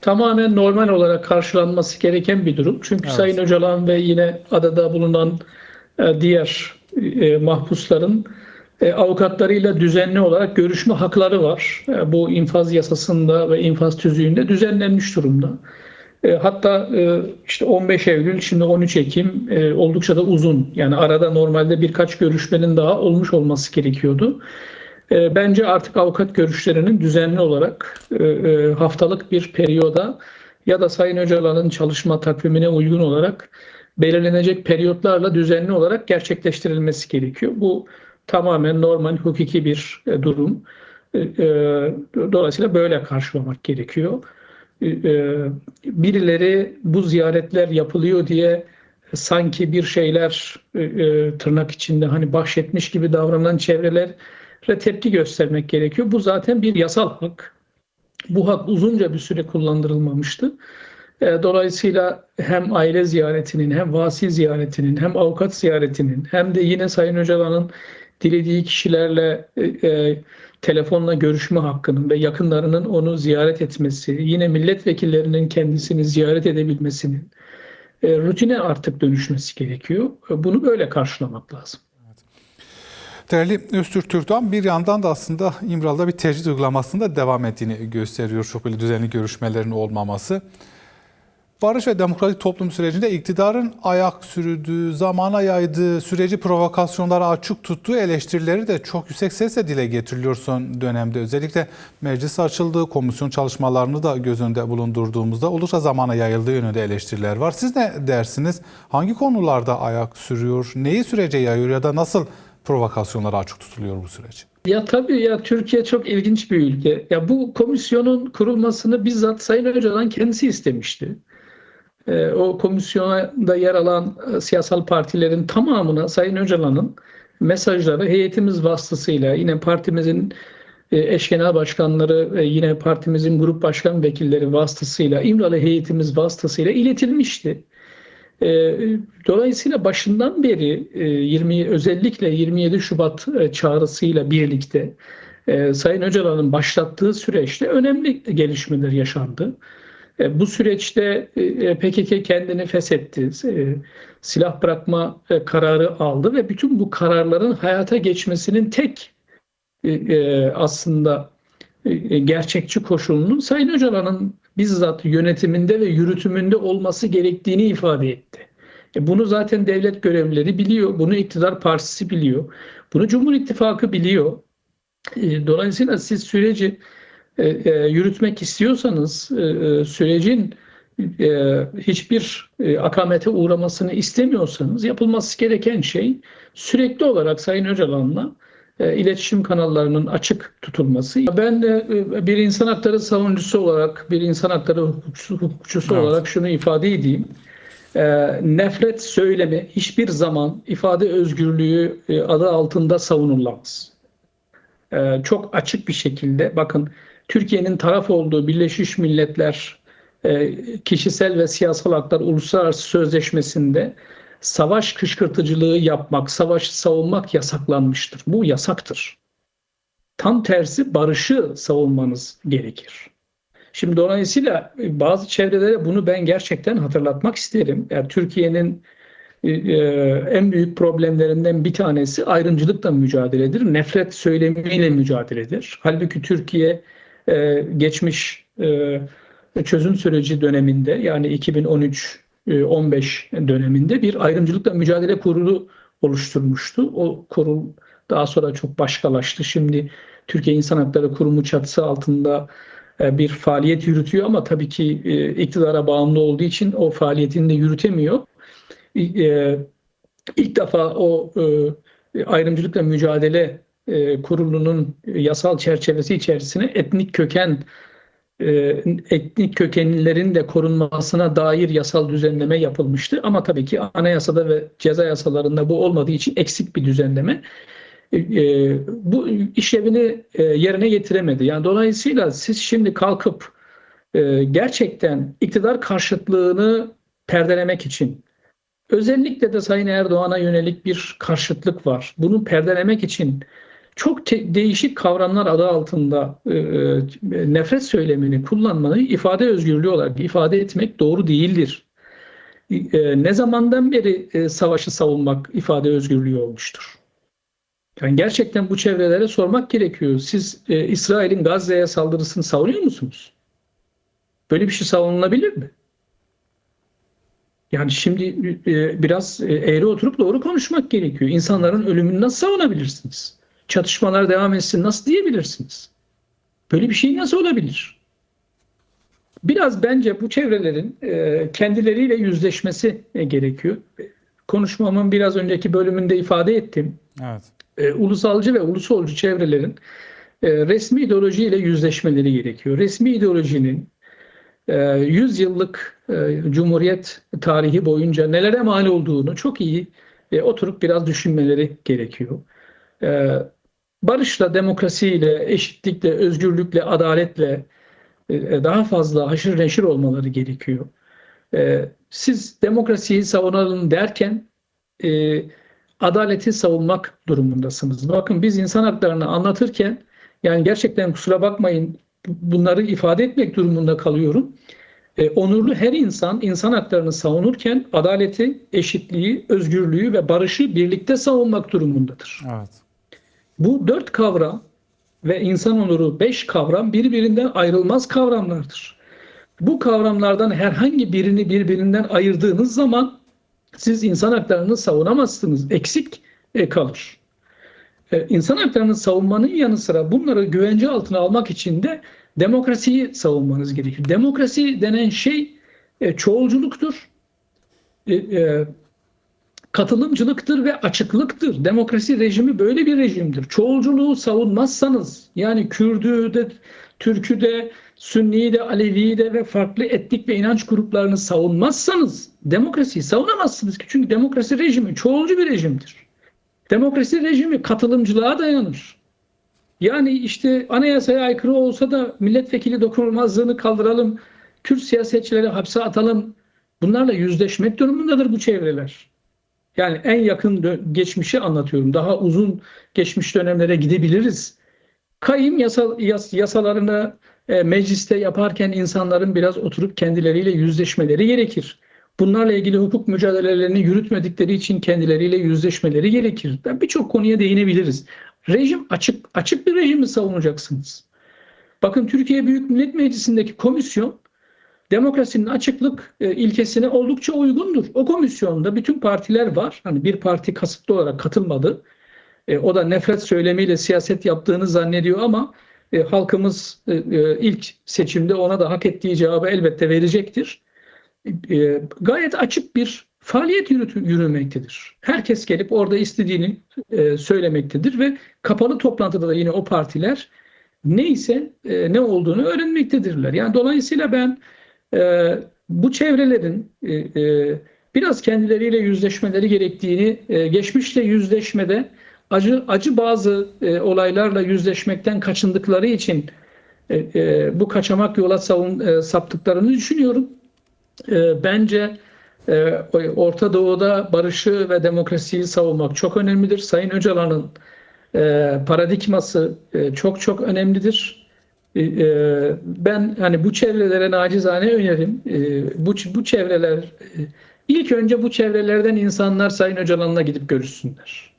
tamamen normal olarak karşılanması gereken bir durum. Çünkü Evet. Sayın Öcalan ve yine adada bulunan e, diğer e, mahpusların e, avukatlarıyla düzenli olarak görüşme hakları var. Bu infaz yasasında ve infaz tüzüğünde düzenlenmiş durumda. Hatta işte 15 Eylül, şimdi 13 Ekim oldukça da uzun. Yani arada normalde birkaç görüşmenin daha olmuş olması gerekiyordu. E, Bence artık avukat görüşlerinin düzenli olarak e, e, haftalık bir periyoda ya da Sayın Öcalan'ın çalışma takvimine uygun olarak belirlenecek periyotlarla düzenli olarak gerçekleştirilmesi gerekiyor. Bu tamamen normal hukuki bir e, durum. E, Dolayısıyla böyle karşılamak gerekiyor. Birileri bu ziyaretler yapılıyor diye sanki bir şeyler tırnak içinde hani bahşetmiş gibi davranan çevrelere tepki göstermek gerekiyor. Bu zaten bir yasal hak. Bu hak uzunca bir süre kullandırılmamıştı. E, Dolayısıyla hem aile ziyaretinin, hem vasi ziyaretinin, hem avukat ziyaretinin, hem de yine Sayın Öcalan'ın dilediği kişilerle e, e, telefonla görüşme hakkının ve yakınlarının onu ziyaret etmesi, yine milletvekillerinin kendisini ziyaret edebilmesinin e, rutine artık dönüşmesi gerekiyor. E, Bunu böyle karşılamak lazım. Değerli Öztürk Türk'ten bir yandan da aslında İmralı'da bir tecrit uygulamasında devam ettiğini gösteriyor. Çok böyle düzenli görüşmelerin olmaması. Barış ve demokratik toplum sürecinde iktidarın ayak sürdüğü, zamana yaydığı, süreci provokasyonlara açık tuttuğu eleştirileri de çok yüksek sesle dile getiriliyor son dönemde. Özellikle meclis açıldığı, komisyon çalışmalarını da göz önünde bulundurduğumuzda oldukça zamana yayıldığı yönünde eleştiriler var. Siz ne dersiniz? Hangi konularda ayak sürüyor? Neyi sürece yayıyor ya da nasıl provokasyonlara açık tutuluyor bu süreç? Ya tabii ya Türkiye çok ilginç bir ülke. Ya bu komisyonun kurulmasını bizzat Sayın Öcalan kendisi istemişti. Ee, o komisyona yer alan e, siyasal partilerin tamamına Sayın Öcalan'ın mesajları heyetimiz vasıtasıyla yine partimizin e, eş genel başkanları ve yine partimizin grup başkan vekilleri vasıtasıyla İmralı heyetimiz vasıtasıyla iletilmişti. E, Dolayısıyla başından beri e, 20 özellikle 27 Şubat e, çağrısıyla birlikte e, Sayın Öcalan'ın başlattığı süreçte önemli gelişmeler yaşandı. E, Bu süreçte e, PKK kendini feshetti, e, silah bırakma e, kararı aldı ve bütün bu kararların hayata geçmesinin tek e, e, aslında e, gerçekçi koşulunun Sayın Öcalan'ın bizzat yönetiminde ve yürütümünde olması gerektiğini ifade etti. E, Bunu zaten devlet görevlileri biliyor, bunu iktidar partisi biliyor, bunu Cumhur İttifakı biliyor. E, Dolayısıyla siz süreci e, e, yürütmek istiyorsanız e, e, sürecin e, hiçbir e, akamete uğramasını istemiyorsanız yapılması gereken şey sürekli olarak Sayın Öcalan'la iletişim kanallarının açık tutulması. Ben de e, bir insan hakları savunucusu olarak, bir insan hakları hukukçusu, hukukçusu Evet. olarak şunu ifade edeyim. E, nefret söylemi hiçbir zaman ifade özgürlüğü e, adı altında savunulamaz. E, çok açık bir şekilde bakın Türkiye'nin taraf olduğu Birleşmiş Milletler e, Kişisel ve Siyasal Haklar Uluslararası Sözleşmesi'nde savaş kışkırtıcılığı yapmak, savaşı savunmak yasaklanmıştır. Bu yasaktır. Tam tersi barışı savunmanız gerekir. Şimdi dolayısıyla e, bazı çevrelere bunu ben gerçekten hatırlatmak isterim. Yani Türkiye'nin e, e, en büyük problemlerinden bir tanesi ayrımcılıkla mücadeledir. Nefret söylemiyle mücadeledir. Halbuki Türkiye geçmiş çözüm süreci döneminde yani 2013 e, 15 döneminde bir ayrımcılıkla mücadele kurulu oluşturmuştu. O kurul daha sonra çok başkalaştı. Şimdi Türkiye İnsan Hakları Kurumu çatısı altında e, bir faaliyet yürütüyor ama tabii ki e, iktidara bağımlı olduğu için o faaliyetini de yürütemiyor. E, İlk defa o e, ayrımcılıkla mücadele e, kurulunun yasal çerçevesi içerisine etnik köken e, etnik kökenlilerin de korunmasına dair yasal düzenleme yapılmıştı. Ama tabii ki anayasada ve ceza yasalarında bu olmadığı için eksik bir düzenleme. E, e, bu işlevini e, yerine getiremedi. Yani dolayısıyla siz şimdi kalkıp e, gerçekten iktidar karşıtlığını perdelemek için özellikle de Sayın Erdoğan'a yönelik bir karşıtlık var. Bunu perdelemek için çok te- değişik kavramlar adı altında e, e, nefret söylemini kullanmayı ifade özgürlüğü olarak ifade etmek doğru değildir. E, ne zamandan beri e, savaşı savunmak ifade özgürlüğü olmuştur? Yani gerçekten bu çevrelere sormak gerekiyor. Siz e, İsrail'in Gazze'ye saldırısını savunuyor musunuz? Böyle bir şey savunulabilir mi? Yani şimdi e, biraz e, eğri oturup doğru konuşmak gerekiyor. İnsanların ölümünü nasıl savunabilirsiniz? Çatışmalar devam etsin nasıl diyebilirsiniz? Böyle bir şey nasıl olabilir? Biraz bence bu çevrelerin e, kendileriyle yüzleşmesi e, gerekiyor. Konuşmamın biraz önceki bölümünde ifade ettim. Evet. E, ulusalcı ve ulusolcu çevrelerin resmi ideolojiyle yüzleşmeleri gerekiyor. Resmi ideolojinin e, 100 yıllık Cumhuriyet tarihi boyunca nelere mal olduğunu çok iyi oturup biraz düşünmeleri gerekiyor. Barışla, demokrasiyle, eşitlikle, özgürlükle, adaletle e, daha fazla haşır neşir olmaları gerekiyor. E, siz demokrasiyi savunalım derken e, adaleti savunmak durumundasınız. Bakın biz insan haklarını anlatırken yani gerçekten kusura bakmayın bunları ifade etmek durumunda kalıyorum. Onurlu her insan insan haklarını savunurken adaleti, eşitliği, özgürlüğü ve barışı birlikte savunmak durumundadır. Evet. Bu dört kavram ve insan onuru beş kavram birbirinden ayrılmaz kavramlardır. Bu kavramlardan herhangi birini birbirinden ayırdığınız zaman siz insan haklarını savunamazsınız. Eksik e, kalır. E, İnsan haklarını savunmanın yanı sıra bunları güvence altına almak için de demokrasiyi savunmanız gerekir. Demokrasi denen şey e, çoğulculuktur. Katılımcılıktır ve açıklıktır. Demokrasi rejimi böyle bir rejimdir. Çoğulculuğu savunmazsanız yani Kürdü de, Türk'ü de, Sünni'yi de, Alevi'yi de ve farklı etnik ve inanç gruplarını savunmazsanız demokrasiyi savunamazsınız ki. Çünkü demokrasi rejimi çoğulcu bir rejimdir. Demokrasi rejimi katılımcılığa dayanır. Yani işte anayasaya aykırı olsa da milletvekili dokunulmazlığını kaldıralım, Kürt siyasetçileri hapse atalım. Bunlarla yüzleşmek durumundadır bu çevreler. Yani en yakın geçmişi anlatıyorum. Daha uzun geçmiş dönemlere gidebiliriz. Kayım yasa, yas, yasalarını e, mecliste yaparken insanların biraz oturup kendileriyle yüzleşmeleri gerekir. Bunlarla ilgili hukuk mücadelelerini yürütmedikleri için kendileriyle yüzleşmeleri gerekir. Ben Birçok konuya değinebiliriz. Rejim açık açık bir rejimi savunacaksınız. Bakın Türkiye Büyük Millet Meclisi'ndeki komisyon demokrasinin açıklık e, ilkesine oldukça uygundur. O komisyonda bütün partiler var. Hani bir parti kasıtlı olarak katılmadı. E, o da nefret söylemiyle siyaset yaptığını zannediyor ama e, halkımız ilk seçimde ona da hak ettiği cevabı elbette verecektir. Gayet açık bir faaliyet yürütü, yürümektedir. Herkes gelip orada istediğini söylemektedir ve kapalı toplantıda da yine o partiler neyse e, ne olduğunu öğrenmektedirler. Yani dolayısıyla ben e, bu çevrelerin e, e, biraz kendileriyle yüzleşmeleri gerektiğini, e, geçmişle yüzleşmede acı acı bazı e, olaylarla yüzleşmekten kaçındıkları için bu kaçamak yola savun, saptıklarını düşünüyorum. Bence Orta Doğu'da barışı ve demokrasiyi savunmak çok önemlidir. Sayın Öcalan'ın paradigması çok çok önemlidir. E, e, ben hani bu çevrelere nacizane önerim. E, bu bu çevreler e, ilk önce bu çevrelerden insanlar Sayın Öcalan'la gidip görüşsünler.